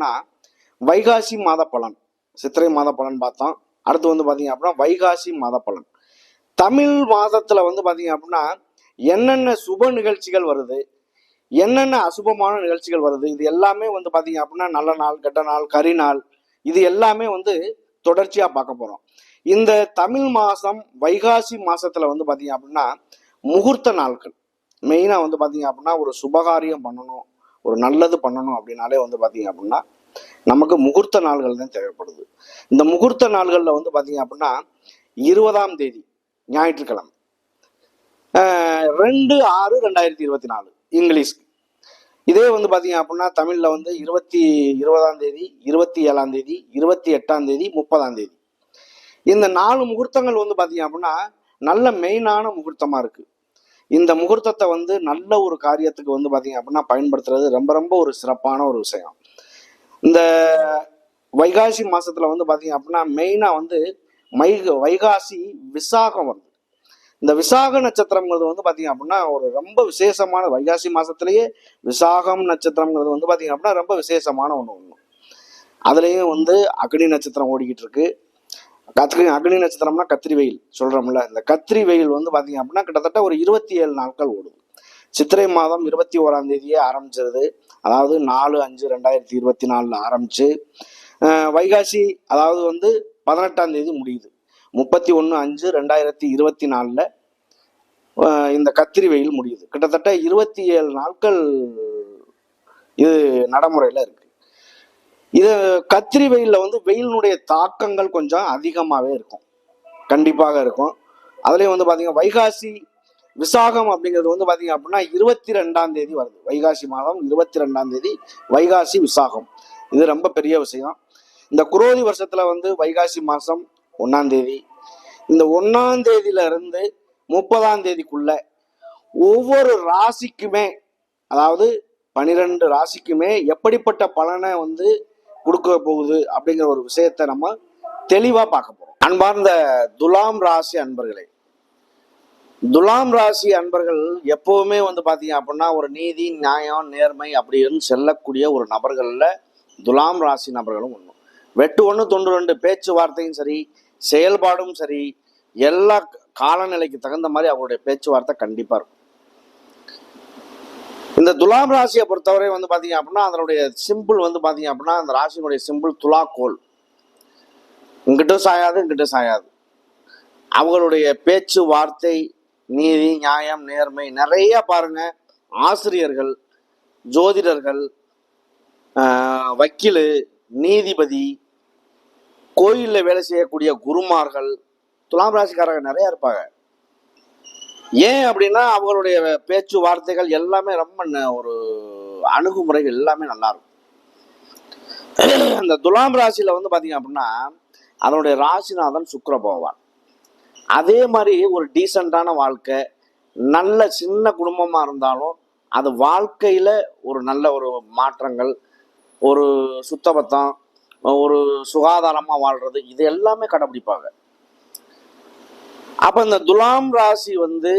அப்படின்னா வைகாசி மாத பலன். சித்திரை மாத பலன் பார்த்தோம். அடுத்து வந்து பார்த்தீங்க அப்படின்னா வைகாசி மாத பலன். தமிழ் மாதத்தில் வந்து பார்த்தீங்க அப்படின்னா என்னென்ன சுப நிகழ்ச்சிகள் வருது என்னென்ன அசுபமான நிகழ்ச்சிகள் வருது இது எல்லாமே வந்து பார்த்தீங்க அப்படின்னா நல்ல நாள் கெட்ட நாள் கரி நாள் இது எல்லாமே வந்து தொடர்ச்சியாக பார்க்க போகிறோம் இந்த தமிழ் மாதம் வைகாசி மாதத்தில் வந்து பார்த்தீங்க அப்படின்னா முகூர்த்த நாட்கள். மெயினாக வந்து பார்த்தீங்க அப்படின்னா ஒரு சுபகாரியம் பண்ணணும். ஒரு நல்லது பண்ணணும் அப்படின்னாலே வந்து பார்த்தீங்க அப்படின்னா நமக்கு முகூர்த்த நாள்கள் தான் தேவைப்படுது. இந்த முகூர்த்த நாள்களில் வந்து பார்த்தீங்க அப்படின்னா இருபதாம் தேதி ஞாயிற்றுக்கிழமை. ரெண்டு ஆறு ரெண்டாயிரத்தி இருபத்தி நாலு இங்கிலீஷ்க்கு. இதே வந்து பார்த்தீங்க அப்படின்னா தமிழில் வந்து இருபத்தி இருபதாம் தேதி இருபத்தி ஏழாம் தேதி இருபத்தி எட்டாம் தேதி முப்பதாம் தேதி. இந்த நாலு முகூர்த்தங்கள் வந்து பார்த்தீங்க அப்படின்னா நல்ல மெயினான முகூர்த்தமாக இருக்குது இந்த முகூர்த்தத்தை வந்து நல்ல ஒரு காரியத்துக்கு வந்து பார்த்தீங்க அப்படின்னா பயன்படுத்துறது ரொம்ப ரொம்ப ஒரு சிறப்பான ஒரு விஷயம். இந்த வைகாசி மாசத்துல வந்து பார்த்தீங்க அப்படின்னா மெயினாக வந்து மை வைகாசி விசாகம் வருது. இந்த விசாக நட்சத்திரங்கிறது வந்து பார்த்தீங்க அப்படின்னா ஒரு ரொம்ப விசேஷமான வைகாசி மாசத்திலேயே விசாகம் நட்சத்திரங்கிறது வந்து பார்த்தீங்க அப்படின்னா ரொம்ப விசேஷமான ஒன்று ஒன்று அதுலேயும் வந்து அக்னி நட்சத்திரம் ஓடிக்கிட்டு இருக்கு. கத்திரி அக்னி நட்சத்திரம்னா கத்திரி வெயில் சொல்றோம்ல. இந்த கத்திரி வெயில் வந்து பார்த்தீங்க அப்படின்னா கிட்டத்தட்ட ஒரு இருபத்தி ஏழு நாட்கள் ஓடுது சித்திரை மாதம் இருபத்தி ஓராம் தேதியே ஆரம்பிச்சிருது. அதாவது நாலு அஞ்சு ரெண்டாயிரத்தி இருபத்தி நாலில் ஆரம்பிச்சு வைகாசி அதாவது வந்து பதினெட்டாம் தேதி முடியுது. முப்பத்தி ஒன்று அஞ்சு ரெண்டாயிரத்தி இருபத்தி நாலில் இந்த கத்திரி வெயில் முடியுது. கிட்டத்தட்ட இருபத்தி ஏழு நாட்கள் இது நடைமுறையில் இருக்கு. இது கத்திரி வெயிலில் வந்து வெயிலினுடைய தாக்கங்கள் கொஞ்சம் அதிகமாகவே இருக்கும். கண்டிப்பாக இருக்கும். அதுலேயும் வந்து பார்த்தீங்கன்னா வைகாசி விசாகம் அப்படிங்கிறது வந்து பார்த்தீங்க அப்படின்னா இருபத்தி ரெண்டாம் தேதி வருது. வைகாசி மாதம் இருபத்தி ரெண்டாம் தேதி வைகாசி விசாகம். இது ரொம்ப பெரிய விஷயம். இந்த குரோதி வருஷத்தில் வந்து வைகாசி மாதம் ஒன்றாம் தேதி. இந்த ஒன்றாம் தேதியிலிருந்து முப்பதாம் தேதிக்குள்ள ஒவ்வொரு ராசிக்குமே அதாவது பனிரெண்டு ராசிக்குமே எப்படிப்பட்ட பலனை வந்து கொடுக்க போகுது அப்படிங்கிற ஒரு விஷயத்தை நம்ம தெளிவா பார்க்க போறோம். அன்பார்ந்த துலாம் ராசி அன்பர்களே துலாம் ராசி அன்பர்கள் எப்பவுமே வந்து பாத்தீங்க அப்படின்னா ஒரு நீதி நியாயம் நேர்மை அப்படின்னு செல்லக்கூடிய ஒரு நபர்கள்ல துலாம் ராசி நபர்களும் ஒன்று வெட்டு ஒன்று தொண்டு ரெண்டு பேச்சுவார்த்தையும் சரி செயல்பாடும் சரி எல்லா காலநிலைக்கு தகுந்த மாதிரி அவருடைய பேச்சுவார்த்தை கண்டிப்பா இருக்கும். இந்த துலாம் ராசியை பொறுத்தவரை வந்து பாத்தீங்க அப்படின்னா அதனுடைய சிம்பிள் வந்து பாத்தீங்க அப்படின்னா அந்த ராசியினுடைய சிம்பிள் துலாக்கோல். இங்கிட்டும் சாயாது இங்கிட்டும் சாயாது. அவங்களுடைய பேச்சு வார்த்தை நீதி நியாயம் நேர்மை நிறைய பாருங்க. ஆசிரியர்கள் ஜோதிடர்கள் வக்கீல் வக்கீலு நீதிபதி கோயிலில் வேலை செய்யக்கூடிய குருமார்கள் துலாம் ராசிக்காரங்க நிறையா இருப்பாங்க. ஏன் அப்படின்னா அவங்களுடைய பேச்சு வார்த்தைகள் எல்லாமே ரொம்ப ஒரு அணுகுமுறைகள் எல்லாமே நல்லா இருக்கும் இந்த துலாம் ராசியில வந்து பாத்தீங்க அப்படின்னா அதனுடைய ராசிநாதன் சுக்கர பகவான். அதே மாதிரி ஒரு டீசெண்டான வாழ்க்கை நல்ல சின்ன குடும்பமா இருந்தாலும் அது வாழ்க்கையில ஒரு நல்ல ஒரு மாற்றங்கள் ஒரு சுத்தபத்தம் ஒரு சுகாதாரமா வாழ்றது இது எல்லாமே கடைபிடிப்பாங்க. அப்ப இந்த துலாம் ராசி வந்து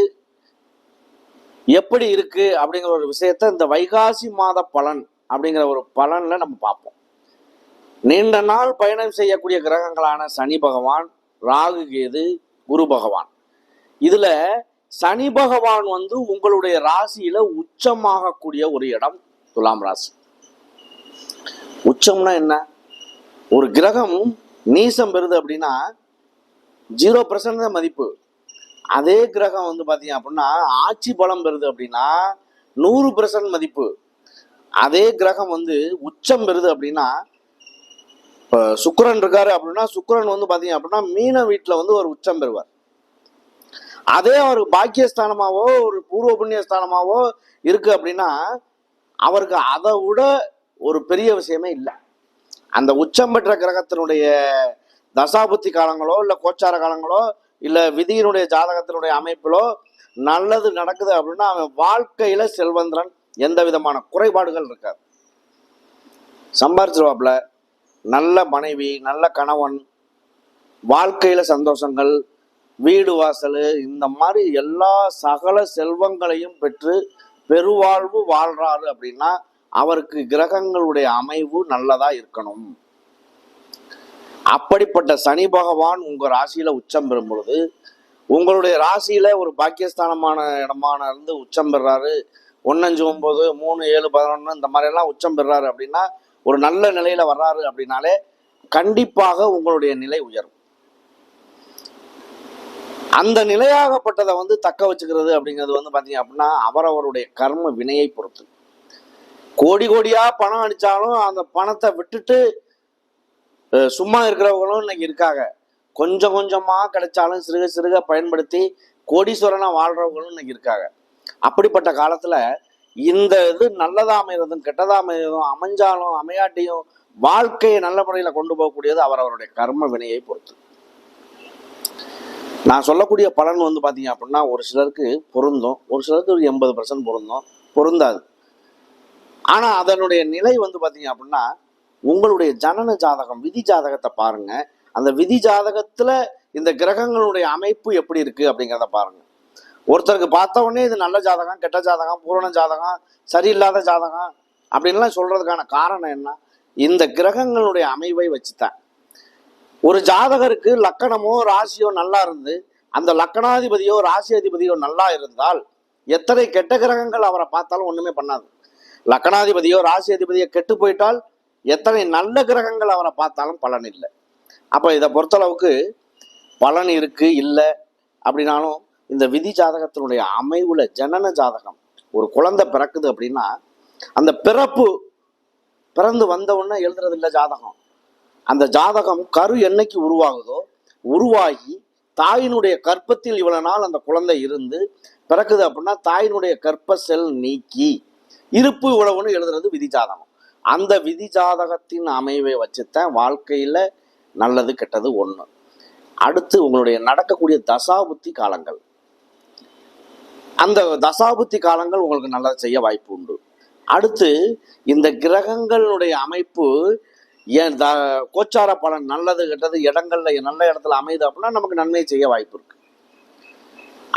எப்படி இருக்கு அப்படிங்கிற ஒரு விஷயத்த இந்த வைகாசி மாத பலன் அப்படிங்கிற ஒரு பலன்ல நம்ம பார்ப்போம். நீண்ட நாள் பயணம் செய்யக்கூடிய கிரகங்களான சனி பகவான் ராகு கேது குரு பகவான். இதுல சனி பகவான் வந்து உங்களுடைய ராசியில உச்சமாகக்கூடிய ஒரு இடம் துலாம் ராசி. உச்சம்னா என்ன? ஒரு கிரகம் நீசம் பெறுது அப்படின்னா ஜீரோ பர்சன்ட் தான் மதிப்பு. அதே கிரகம் வந்து பார்த்தீங்க அப்படின்னா ஆட்சி பலம் பெறுது அப்படின்னா நூறு பர்சன்ட் மதிப்பு. அதே கிரகம் வந்து உச்சம் பெறுது அப்படின்னா இப்போ சுக்கிரன் இருக்காரு அப்படின்னா சுக்கிரன் வந்து பார்த்தீங்க அப்படின்னா மீன வீட்டில் வந்து ஒரு உச்சம் பெறுவார். அதே ஒரு பாக்கியஸ்தானமாவோ ஒரு பூர்வ புண்ணியஸ்தானமாவோ இருக்கு அப்படின்னா அவருக்கு அதை விட ஒரு பெரிய விஷயமே இல்லை. அந்த உச்சம் பெற்ற கிரகத்தினுடைய தசாபுத்தி காலங்களோ இல்லை கோச்சார காலங்களோ இல்லை விதியினுடைய ஜாதகத்தினுடைய அமைப்பிலோ நல்லது நடக்குது அப்படின்னா அவன் வாழ்க்கையில செல்வந்திரன் எந்த விதமான குறைபாடுகள் இருக்காது. சம்பாரிச்சிருவாப்புல நல்ல மனைவி நல்ல கணவன் வாழ்க்கையில சந்தோஷங்கள் வீடு வாசல் இந்த மாதிரி எல்லா சகல செல்வங்களையும் பெற்று பெருவாழ்வு வாழ்றாரு அப்படின்னா அவருக்கு கிரகங்களுடைய அமைவு நல்லதா இருக்கணும். அப்படிப்பட்ட சனி பகவான் உங்க ராசியில உச்சம் பெறும் பொழுது உங்களுடைய ராசியில ஒரு பாக்கியஸ்தானமான இடமான இருந்து உச்சம் பெறாரு. ஒன்னஞ்சு ஒன்பது மூணு ஏழு பதினொன்று இந்த மாதிரி எல்லாம் உச்சம் பெறாரு அப்படின்னா ஒரு நல்ல நிலையில வர்றாரு அப்படின்னாலே கண்டிப்பாக உங்களுடைய நிலை உயரும். அந்த நிலையாகப்பட்டதை வந்து தக்க வச்சுக்கிறது அப்படிங்கிறது வந்து பாத்தீங்க அப்படின்னா அவரவருடைய கர்ம வினையை பொறுத்து. கோடி கோடியா பணம் அடிச்சாலும் அந்த பணத்தை விட்டுட்டு சும்மா இருக்கிறவங்களும் இன்னைக்கு இருக்காங்க. கொஞ்சம் கொஞ்சமாக கிடைச்சாலும் சிறுக சிறுக பயன்படுத்தி கோடீஸ்வரனாக வாழ்றவங்களும் இன்னைக்கு இருக்காங்க. அப்படிப்பட்ட காலத்தில் இந்த இது நல்லதாக அமைகிறதும் கெட்டதாக அமைகிறதும் அமைஞ்சாலும் அமையாட்டியும் வாழ்க்கையை நல்ல முறையில் கொண்டு போகக்கூடியது அவரவருடைய கர்ம வினையை பொறுத்து. நான் சொல்லக்கூடிய பலன் வந்து பார்த்தீங்க அப்படின்னா ஒரு சிலருக்கு பொருந்தும். ஒரு சிலருக்கு ஒரு எண்பது பர்சன்ட் பொருந்தும். பொருந்தாது. ஆனால் அதனுடைய நிலை வந்து பார்த்தீங்க அப்படின்னா உங்களுடைய ஜனன ஜாதகம் விதி ஜாதகத்தை பாருங்க. அந்த விதி ஜாதகத்துல இந்த கிரகங்களுடைய அமைப்பு எப்படி இருக்கு அப்படிங்கிறத பாருங்க. ஒருத்தருக்கு பார்த்த உடனே இது நல்ல ஜாதகம் கெட்ட ஜாதகம் பூரண ஜாதகம் சரியில்லாத ஜாதகம் அப்படின்லாம் சொல்றதுக்கான காரணம் என்ன? இந்த கிரகங்களுடைய அமைவை வச்சுதான். ஒரு ஜாதகருக்கு லக்கணமோ ராசியோ நல்லா இருந்து அந்த லக்கணாதிபதியோ ராசி அதிபதியோ நல்லா இருந்தால் எத்தனை கெட்ட கிரகங்கள் அவரை பார்த்தாலும் ஒண்ணுமே பண்ணாது. லக்கணாதிபதியோ ராசி அதிபதியோ கெட்டு போயிட்டால் எத்தனை நல்ல கிரகங்கள் அவரை பார்த்தாலும் பலன் இல்லை. அப்போ இதை பொறுத்தளவுக்கு பலன் இருக்குது இல்லை அப்படின்னாலும் இந்த விதி ஜாதகத்தினுடைய அமைவுல ஜனன ஜாதகம் ஒரு குழந்தை பிறக்குது அப்படின்னா அந்த பிறப்பு பிறந்து வந்த உடனே எழுதுறது இல்லை ஜாதகம். அந்த ஜாதகம் கரு என்னைக்கு உருவாகுதோ உருவாகி தாயினுடைய கற்பத்தில் இவ்வளவு நாள் அந்த குழந்தை இருந்து பிறக்குது அப்படின்னா தாயினுடைய கற்ப செல் நீக்கி இருப்பு இவ்வளவுன்னு எழுதுறது விதி ஜாதகம். அந்த விதி ஜாதகத்தின் அமைவை வச்சுத்தான் வாழ்க்கையில் நல்லது கெட்டது ஒன்று அடுத்து உங்களுடைய நடக்கக்கூடிய தசாபுத்தி காலங்கள். அந்த தசாபுத்தி காலங்கள் உங்களுக்கு நல்லா செய்ய வாய்ப்பு உண்டு. அடுத்து இந்த கிரகங்களுடைய அமைப்பு ஏன் த கோச்சார பலன் நல்லது கெட்டது இடங்கள்ல நல்ல இடத்துல அமையுது அப்படின்னா நமக்கு நன்மை செய்ய வாய்ப்பு இருக்கு.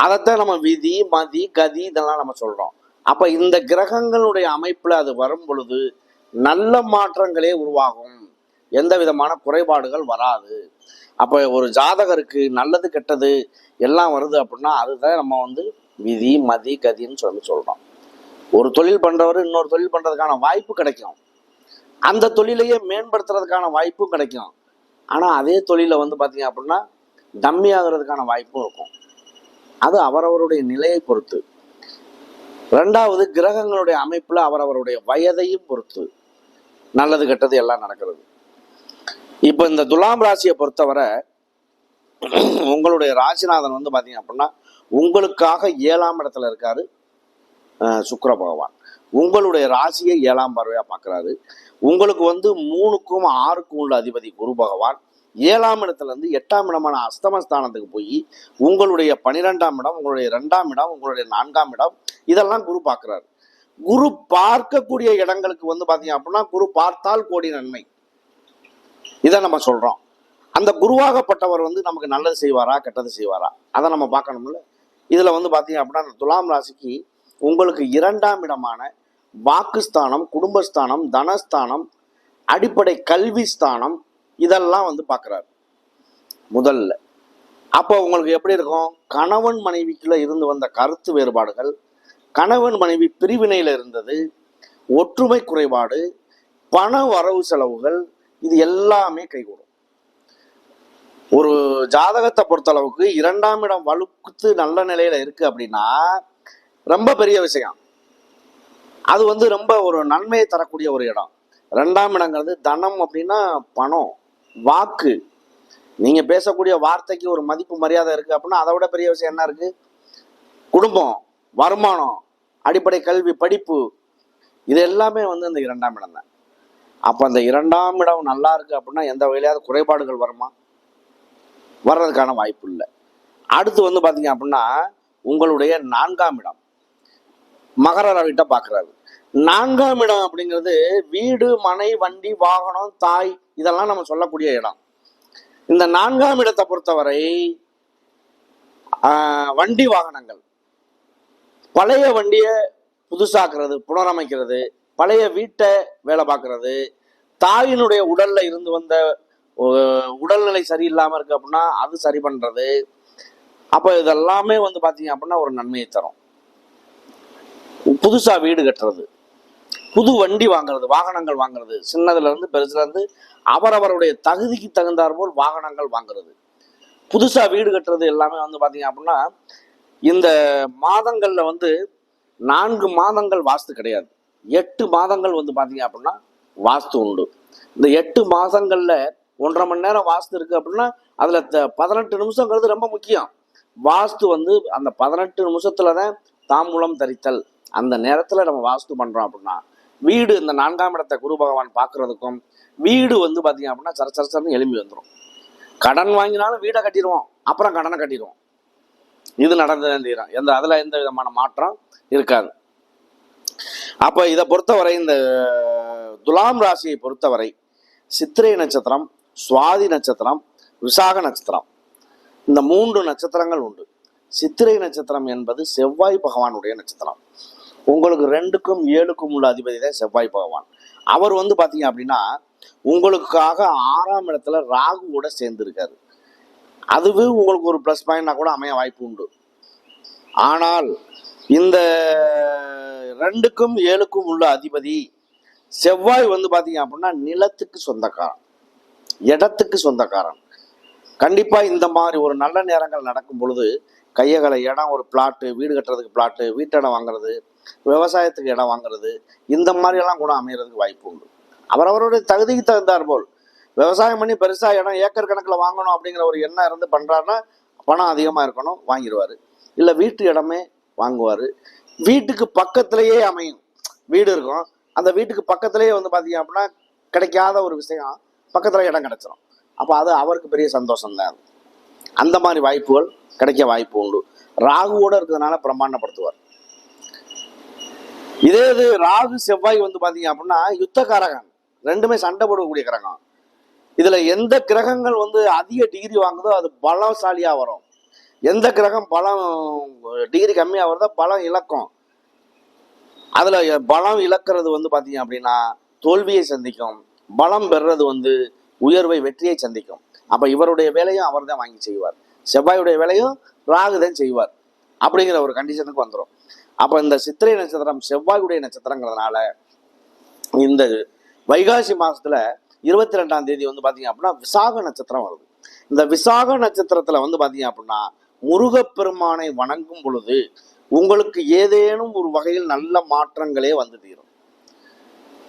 அதைத்தான் நம்ம விதி மதி கதி இதெல்லாம் நம்ம சொல்றோம். அப்ப இந்த கிரகங்களுடைய அமைப்புல அது வரும் பொழுது நல்ல மாற்றங்களே உருவாகும். எந்த விதமான குறைபாடுகள் வராது. அப்போ ஒரு ஜாதகருக்கு நல்லது கெட்டது எல்லாம் வருது அப்படின்னா அதுதான் நம்ம வந்து விதி மதி கதின்னு சொல்லி சொல்கிறோம் ஒரு தொழில் பண்ணுறவர் இன்னொரு தொழில் பண்ணுறதுக்கான வாய்ப்பு கிடைக்கும். அந்த தொழிலையே மேம்படுத்துறதுக்கான வாய்ப்பும் கிடைக்கும். ஆனால் அதே தொழிலை வந்து பார்த்தீங்க அப்படின்னா டம்மி ஆகிறதுக்கான வாய்ப்பும் இருக்கும். அது அவரவருடைய நிலையை பொறுத்து. ரெண்டாவது கிரகங்களுடைய அமைப்பில் அவரவருடைய வயதையும் பொறுத்து. நல்லது கெட்டது எல்லாம் நடக்கிறது. இப்போ இந்த துலாம் ராசியை பொறுத்தவரை உங்களுடைய ராசிநாதன் வந்து பார்த்தீங்க அப்படின்னா உங்களுக்காக ஏழாம் இடத்துல இருக்காரு சுக்கர பகவான். உங்களுடைய ராசியை ஏழாம் பார்வையாக பார்க்குறாரு உங்களுக்கு வந்து மூணுக்கும் ஆறுக்கும் உள்ள அதிபதி குரு பகவான். ஏழாம் இடத்துலேருந்து எட்டாம் இடமான அஸ்தமஸ்தானத்துக்கு போய் உங்களுடைய பனிரெண்டாம் இடம் உங்களுடைய ரெண்டாம் இடம் உங்களுடைய நான்காம் இடம் இதெல்லாம் குரு பார்க்குறாரு குரு பார்க்கக்கூடிய இடங்களுக்கு வந்து பாத்தீங்க அப்படின்னா குரு பார்த்தால் கோடி நன்மை. இதை நம்ம சொல்றோம். அந்த குருவாகப்பட்டவர் வந்து நமக்கு நல்லது செய்வாரா கெட்டது செய்வாரா? அதை நம்ம பார்க்கணும்ல. இதுல வந்து பாத்தீங்க அப்படின்னா துலாம் ராசிக்கு உங்களுக்கு இரண்டாம் இடமான வாக்குஸ்தானம் குடும்பஸ்தானம் தனஸ்தானம் அடிப்படை கல்வி ஸ்தானம் இதெல்லாம் வந்து பார்க்குறாரு. முதல்ல. அப்போ உங்களுக்கு எப்படி இருக்கும்? கணவன் மனைவிக்குள்ள இருந்து வந்த கருத்து வேறுபாடுகள் கணவன் மனைவி பிரிவினையில் இருந்தது ஒற்றுமை குறைபாடு பண வரவு செலவுகள் இது எல்லாமே கைகூடும். ஒரு ஜாதகத்தை பொறுத்தளவுக்கு இரண்டாம் இடம் வலுக்குத்து நல்ல நிலையில இருக்கு அப்படின்னா ரொம்ப பெரிய விஷயம். அது வந்து ரொம்ப ஒரு நன்மையை தரக்கூடிய ஒரு இடம். ரெண்டாம் இடங்கிறது தனம் அப்படின்னா பணம் வாக்கு. நீங்க பேசக்கூடிய வார்த்தைக்கு ஒரு மதிப்பு மரியாதை இருக்கு அப்படின்னா அதை விட பெரிய விஷயம் என்ன இருக்கு? குடும்பம். வருமானம் அடிப்படை கல்வி படிப்பு இது எல்லாமே வந்து இந்த இரண்டாம் இடம் தான். அப்போ அந்த இரண்டாம் இடம் நல்லா இருக்குது அப்படின்னா எந்த வகையிலாவது குறைபாடுகள் வருமா? வர்றதுக்கான வாய்ப்பு இல்லை. அடுத்து வந்து பார்த்தீங்க அப்படின்னா உங்களுடைய நான்காம் இடம். மகர ரவிட்ட பார்க்கறாரு நான்காம் இடம் அப்படிங்கிறது வீடு மனை வண்டி வாகனம் தாய் இதெல்லாம் நம்ம சொல்லக்கூடிய இடம். இந்த நான்காம் இடத்தை பொறுத்தவரை வண்டி வாகனங்கள். பழைய வண்டியை புதுசாக்குறது புனரமைக்கிறது பழைய வீட்டை வேலை பார்க்கறது தாயினுடைய உடல்ல இருந்து வந்த உடல்நிலை சரியில்லாமல் இருக்கு அப்படின்னா அது சரி பண்றது. அப்ப இதெல்லாமே வந்து பாத்தீங்க அப்படின்னா ஒரு நன்மையை தரும். புதுசா வீடு கட்டுறது புது வண்டி வாங்குறது வாகனங்கள் வாங்குறது. சின்னதுல இருந்து பெருசுல இருந்து அவரவருடைய தகுதிக்கு தகுந்தாற்போல் வாகனங்கள் வாங்குறது. புதுசா வீடு கட்டுறது எல்லாமே வந்து பாத்தீங்க அப்படின்னா இந்த மாதங்களில் வந்து நான்கு மாதங்கள் வாஸ்து கிடையாது. எட்டு மாதங்கள் வந்து பார்த்தீங்க அப்படின்னா வாஸ்து உண்டு. இந்த எட்டு மாதங்களில் ஒன்றரை மணி நேரம் வாஸ்து இருக்குது அப்படின்னா அதில் த- பதினெட்டு நிமிஷங்கிறது ரொம்ப முக்கியம். வாஸ்து வந்து அந்த பதினெட்டு நிமிஷத்தில் தான் தாம்பூலம் தரித்தல். அந்த நேரத்தில் நம்ம வாஸ்து பண்ணுறோம் அப்படின்னா வீடு இந்த நான்காம் இடத்தை குரு பகவான் பார்க்கறதுக்கும் வீடு வந்து பார்த்தீங்க அப்படின்னா சர சர சரன்னு எழும்பி வந்துடும் கடன் வாங்கினாலும் வீடை கட்டிடுவோம் அப்புறம் கடனை கட்டிடுவோம் இது நடந்ததான் தீரும் எந்த அதில் எந்த விதமான மாற்றம் இருக்காது. அப்போ இதை பொறுத்தவரை இந்த துலாம் ராசியை பொறுத்தவரை சித்திரை நட்சத்திரம் சுவாதி நட்சத்திரம் விசாக நட்சத்திரம் இந்த மூன்று நட்சத்திரங்கள் உண்டு. சித்திரை நட்சத்திரம் என்பது செவ்வாய் பகவானுடைய நட்சத்திரம். உங்களுக்கு ரெண்டுக்கும் ஏழுக்கும் உள்ள அதிபதி தான் செவ்வாய் பகவான். அவர் வந்து பார்த்தீங்க அப்படின்னா உங்களுக்காக ஆறாம் இடத்துல ராகுவோட சேர்ந்துருக்காரு. அதுவே உங்களுக்கு ஒரு ப்ளஸ் பாயிண்டாக கூட அமைய வாய்ப்பு உண்டு. ஆனால் இந்த ரெண்டுக்கும் ஏழுக்கும் உள்ள அதிபதி செவ்வாய் வந்து பார்த்தீங்க அப்படின்னா நிலத்துக்கு சொந்தக்காரன். இடத்துக்கு சொந்தக்காரன். கண்டிப்பாக இந்த மாதிரி ஒரு நல்ல நேரங்கள் நடக்கும் பொழுது கையகலை இடம் ஒரு பிளாட்டு வீடு கட்டுறதுக்கு பிளாட்டு வீட்டிடம் வாங்குறது விவசாயத்துக்கு இடம் வாங்குறது இந்த மாதிரியெல்லாம் கூட அமையிறதுக்கு வாய்ப்பு உண்டு. அவரவருடைய தகுதிக்கு தகுந்தார் போல். விவசாயம் பண்ணி பெருசா இடம் ஏக்கர் கணக்குல வாங்கணும் அப்படிங்கிற ஒரு எண்ணம் இருந்து பண்றாருன்னா பணம் அதிகமா இருக்கணும் வாங்கிடுவாரு இல்ல வீட்டு இடமே வாங்குவாரு. வீட்டுக்கு பக்கத்திலேயே அமையும். வீடு இருக்கும். அந்த வீட்டுக்கு பக்கத்திலேயே வந்து பாத்தீங்க அப்படின்னா கிடைக்காத ஒரு விஷயம் பக்கத்துல இடம் கிடைச்சிரும். அப்ப அது அவருக்கு பெரிய சந்தோஷம் தான் அந்த மாதிரி வாய்ப்புகள் கிடைக்க வாய்ப்பு உண்டு. ராகுவோட இருக்கிறதுனால பிரம்மாண்டப்படுத்துவார். இதே இது ராகு செவ்வாய் வந்து பாத்தீங்க அப்படின்னா யுத்தகாரகன் ரெண்டுமே சண்டை போடக்கூடிய கிரகம். இதுல எந்த கிரகங்கள் வந்து அதிக டிகிரி வாங்குதோ அது பலசாலியா வரும். எந்த கிரகம் பலம் டிகிரி கம்மியா வருதோ பலம் இழக்கும். அதுல பலம் இழக்கிறது வந்து பாத்தீங்க அப்படின்னா தோல்வியை சந்திக்கும். பலம் பெறுறது வந்து உயர்வை வெற்றியை சந்திக்கும். அப்ப இவருடைய வேலையும் அவர் தான் வாங்கி செய்வார். செவ்வாயுடைய வேலையும் ராகு தான் செய்வார். அப்படிங்கிற ஒரு கண்டிஷனுக்கு வந்துடும் அப்ப இந்த சித்திரை நட்சத்திரம் செவ்வாயுடைய நட்சத்திரங்கிறதுனால இந்த வைகாசி மாசத்துல இருபத்தி ரெண்டாம் தேதி வந்து பார்த்தீங்க அப்படின்னா விசாக நட்சத்திரம் வருது. இந்த விசாக நட்சத்திரத்தில் வந்து பார்த்தீங்க அப்படின்னா முருகப்பெருமானை வணங்கும் பொழுது உங்களுக்கு ஏதேனும் ஒரு வகையில் நல்ல மாற்றங்களே வந்து தீரும்.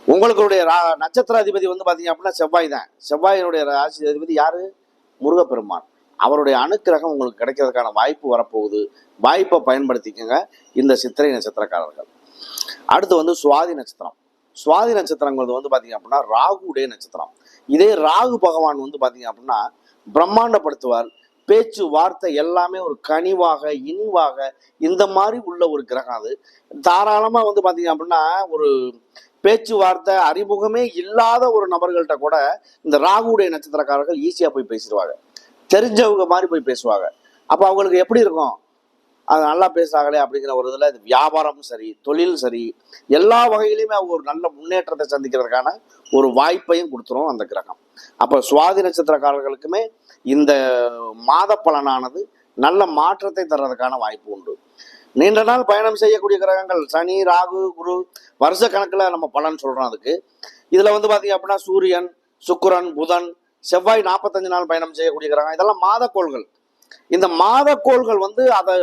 உங்களுடைய ரா- நட்சத்திர அதிபதி வந்து பார்த்தீங்க அப்படின்னா செவ்வாய் தான். செவ்வாயினுடைய ராசி அதிபதி யாரு? முருகப்பெருமான். அவருடைய அனுக்கிரகம் உங்களுக்கு கிடைக்கிறதுக்கான வாய்ப்பு வரப்போகுது. வாய்ப்பை பயன்படுத்திக்கங்க. இந்த சித்திரை நட்சத்திரக்காரர்கள். அடுத்து வந்து சுவாதி நட்சத்திரம். சுவாதி நட்சத்திரங்கிறது வந்து பார்த்தீங்க அப்படின்னா ராகுடைய நட்சத்திரம். இதே ராகு பகவான் வந்து பார்த்தீங்க அப்படின்னா பிரம்மாண்டப்படுத்துவார். பேச்சு வார்த்தை எல்லாமே ஒரு கனிவாக இனிவாக இந்த மாதிரி உள்ள ஒரு கிரகம் அது. தாராளமாக வந்து பார்த்தீங்க அப்படின்னா ஒரு பேச்சுவார்த்தை அறிமுகமே இல்லாத ஒரு நபர்கள்ட்ட கூட இந்த ராகுடைய நட்சத்திரக்காரர்கள் ஈஸியாக போய் பேசிடுவாங்க. தெரிஞ்சவங்க மாதிரி போய் பேசுவாங்க. அப்போ அவங்களுக்கு எப்படி இருக்கும்? அது நல்லா பேசுகிறாங்களே அப்படிங்கிற ஒரு இதில் இது வியாபாரமும் சரி தொழில் சரி எல்லா வகையிலையுமே அவங்க ஒரு நல்ல முன்னேற்றத்தை சந்திக்கிறதுக்கான ஒரு வாய்ப்பையும் கொடுத்துரும் அந்த கிரகம். அப்போ சுவாதி நட்சத்திரக்காரர்களுக்குமே இந்த மாத பலனானது நல்ல மாற்றத்தை தர்றதுக்கான வாய்ப்பு உண்டு. நீண்ட நாள் பயணம் செய்யக்கூடிய கிரகங்கள் சனி ராகு குரு வருஷ கணக்கில் நம்ம பலன் சொல்கிறோம் அதுக்கு. இதில் வந்து பார்த்தீங்க அப்படின்னா சூரியன் சுக்கிரன் புதன் செவ்வாய் நாற்பத்தஞ்சு நாள் பயணம் செய்யக்கூடிய கிரகம் இதெல்லாம் மாதக்கோள்கள். இந்த மாதக்கோள்கள் வந்து அதை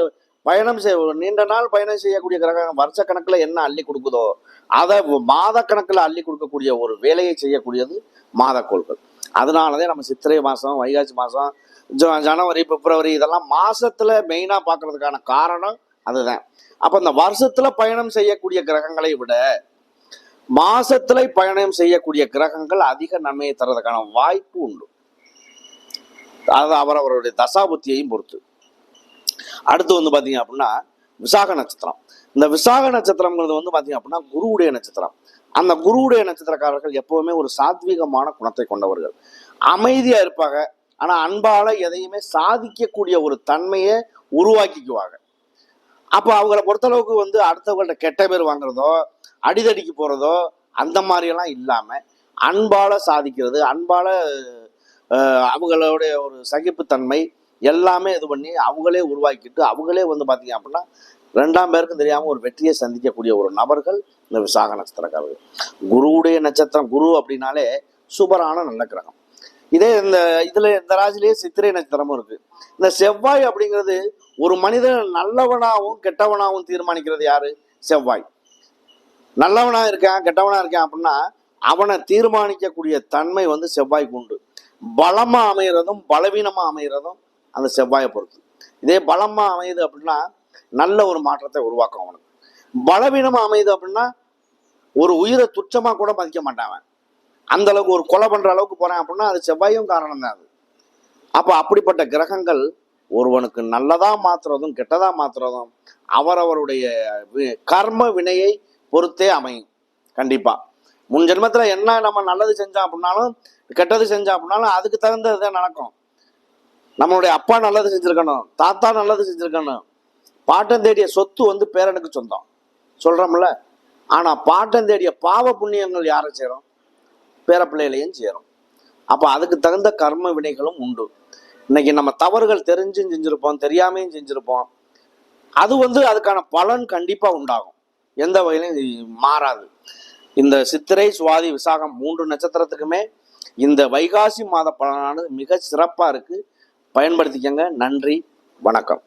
பயணம் செய்ய ஒரு நீண்ட நாள் பயணம் செய்யக்கூடிய கிரகம் வருஷ கணக்கில் என்ன அள்ளி கொடுக்குதோ அதை மாத கணக்கில் அள்ளி கொடுக்கக்கூடிய ஒரு வேலையை செய்யக்கூடியது மாதக்கோள்கள். அதனாலதான் நம்ம சித்திரை மாதம் வைகாசி மாதம் ஜ- ஜனவரி பிப்ரவரி இதெல்லாம் மாசத்துல மெயினாக பார்க்கறதுக்கான காரணம் அதுதான். அப்போ இந்த வருஷத்துல பயணம் செய்யக்கூடிய கிரகங்களை விட மாசத்துல பயணம் செய்யக்கூடிய கிரகங்கள் அதிக நன்மையை தர்றதுக்கான வாய்ப்பு உண்டு. அது அவரவருடைய தசாபுத்தியையும் பொறுத்து. அடுத்து வந்து பாத்தீங்க அப்படின்னா விசாக நட்சத்திரம். இந்த விசாக நட்சத்திரங்கிறது வந்து பாத்தீங்க அப்படின்னா குருவுடைய நட்சத்திரம். அந்த குருவுடைய நட்சத்திரக்காரர்கள் எப்பவுமே ஒரு சாத்வீகமான குணத்தை கொண்டவர்கள். அமைதியா இருப்பாங்க. ஆனா அன்பால எதையுமே சாதிக்கக்கூடிய ஒரு தன்மையை உருவாக்கிக்குவாங்க. அப்ப அவங்கள பொறுத்தளவுக்கு வந்து அடுத்தவங்கள்ட்ட கெட்ட பேர் வாங்குறதோ அடிதடிக்கு போகிறதோ அந்த மாதிரியெல்லாம் இல்லாமல் அன்பால சாதிக்கிறது அன்பால அஹ், அவங்களுடைய ஒரு சகிப்புத்தன்மை எல்லாமே இது பண்ணி அவங்களே உருவாக்கிட்டு அவங்களே வந்து பார்த்தீங்க அப்படின்னா ரெண்டாம் பேருக்கும் தெரியாமல் ஒரு வெற்றியை சந்திக்கக்கூடிய ஒரு நபர்கள் இந்த விசாக நட்சத்திரக்காரர்கள். குருவுடைய நட்சத்திரம் குரு அப்படின்னாலே சூப்பரான நல்ல கிரகம். இதே இந்த இதில் இந்த ராசிலேயே சித்திரை நட்சத்திரமும் இருக்குது இந்த செவ்வாய் அப்படிங்கிறது ஒரு மனிதன் நல்லவனாகவும் கெட்டவனாகவும் தீர்மானிக்கிறது யாரு? செவ்வாய். நல்லவனாக இருக்கான் கெட்டவனாக இருக்கான் அப்படின்னா அவனை தீர்மானிக்கக்கூடிய தன்மை வந்து செவ்வாய்க்கு உண்டு. பலமாக அமைகிறதும் பலவீனமாக அமைகிறதும் அந்த செவ்வாயை பொறுத்து. இதே பலமா அமையுது அப்படின்னா நல்ல ஒரு மாற்றத்தை உருவாக்கும் அவனுக்கு. பலவீனமா அமையுது அப்படின்னா ஒரு உயிரை துச்சமா கூட மதிக்க மாட்டான் அந்த அளவுக்கு ஒரு கொலை பண்ற அளவுக்கு போகிறேன் அப்படின்னா அது செவ்வாயும் காரணம் தான் அது. அப்ப அப்படிப்பட்ட கிரகங்கள் ஒருவனுக்கு நல்லதா மாத்துறதும் கெட்டதா மாத்துறதும் அவரவருடைய வி- கர்ம வினையை பொறுத்தே அமையும். கண்டிப்பா. முன் ஜென்மத்துல என்ன நம்ம நல்லது செஞ்சோம் அப்படின்னாலும் கெட்டது செஞ்சோம் அப்படின்னாலும் அதுக்கு தகுந்தது தான் நடக்கும். நம்மளுடைய அப்பா நல்லது செஞ்சுருக்கணும் தாத்தா நல்லது செஞ்சுருக்கணும். பாட்டம் தேடிய சொத்து வந்து பேரனுக்கு சொந்தம். சொல்கிறோம்ல ஆனால் பாட்டம் தேடிய பாவ புண்ணியங்கள் யாரை செய்கிறோம் பேர பிள்ளைகளையும் சேரும். அப்போ அதுக்கு தகுந்த கர்ம வினைகளும் உண்டு. இன்னைக்கு நம்ம தவறுகள் தெரிஞ்சும் செஞ்சுருப்போம் தெரியாமையும் செஞ்சுருப்போம். அது வந்து அதுக்கான பலன் கண்டிப்பாக உண்டாகும். எந்த வகையிலும் மாறாது. இந்த சித்திரை சுவாதி விசாகம் மூன்று நட்சத்திரத்துக்குமே இந்த வைகாசி மாத பலனானது மிக சிறப்பாக இருக்குது பயன்படுத்திக்கங்க. நன்றி. வணக்கம்.